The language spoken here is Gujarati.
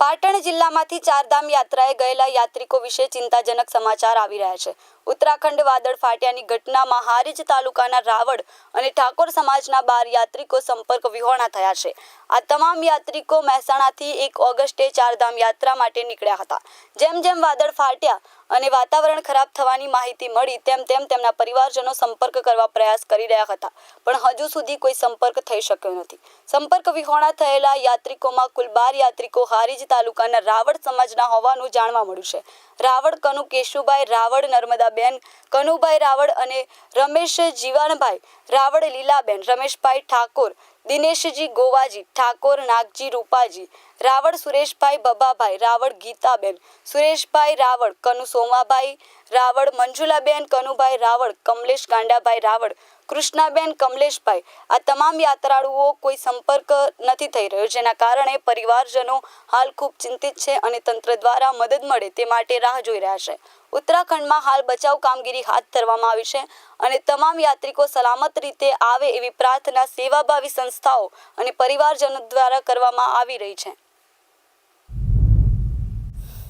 પાટણ જિલ્લામાંથી ચારધામ યાત્રાએ ગયેલા યાત્રિકો વિશે ચિંતાજનક સમાચાર આવી રહ્યા છે. ઉત્તરાખંડ વાદળ ફાટ્યાની ઘટનામાં હારીજ તાલુકાના રાવડ અને ઠાકોર સમાજના બાર યાત્રિકો સંપર્ક વિહોણા થયા છે. આ તમામ યાત્રિકો મહેસાણાથી એક ઓગસ્ટે ચારધામ યાત્રા માટે નીકળ્યા હતા. જેમ જેમ વાદળ ફાટ્યા અને વાતાવરણ ખરાબ થવાની માહિતી મળી, તેમ તેમ તેમના પરિવારજનો સંપર્ક કરવા પ્રયાસ કરી રહ્યા હતા. પણ હજુ સુધી કોઈ સંપર્ક થઈ શક્યો નથી. સંપર્ક વિહોણા થયેલા યાત્રિકોમાં કુલ બાર યાત્રિકો હારીજ તાલુકાના રાવડ સમાજના હોવાનું જાણવા મળ્યું છે. રાવડ કનુ કેશુભાઈ રાવડ નર્મદાબેન કનુભાઈ રાવળ અને રમેશ જીવાણભાઈ રાવળ લીલાબેન. રમેશભાઈ ઠાકોર દિનેશજી ગોવાજી, ઠાકોર, નાગજી, રૂપાજી, રાવળ સુરેશભાઈ બબાભાઈ, રાવળ ગીતાબેન, સુરેશભાઈ રાવળ, કનુ સોમાભાઈ રાવળ મંજુલાબેન, કનુભાઈ રાવળ, કમલેશ ગાંડાભાઈ રાવળ, કૃષ્ણાબેન, કમલેશભાઈ. આ તમામ યાત્રાળુઓ કોઈ સંપર્ક નથી થઈ રહ્યો, જેના કારણે પરિવારજનો હાલ ખૂબ ચિંતિત છે અને તંત્ર દ્વારા મદદ મળે તે માટે રાહ જોઈ રહ્યા છે. ઉત્તરાખંડમાં હાલ બચાવ કામગીરી હાથ ધરવામાં આવી છે અને તમામ યાત્રિકો સલામત રીતે આવે એવી પ્રાર્થના સેવાભાવી સંસ્થાઓ અને પરિવારજનો દ્વારા કરવામાં આવી રહી છે.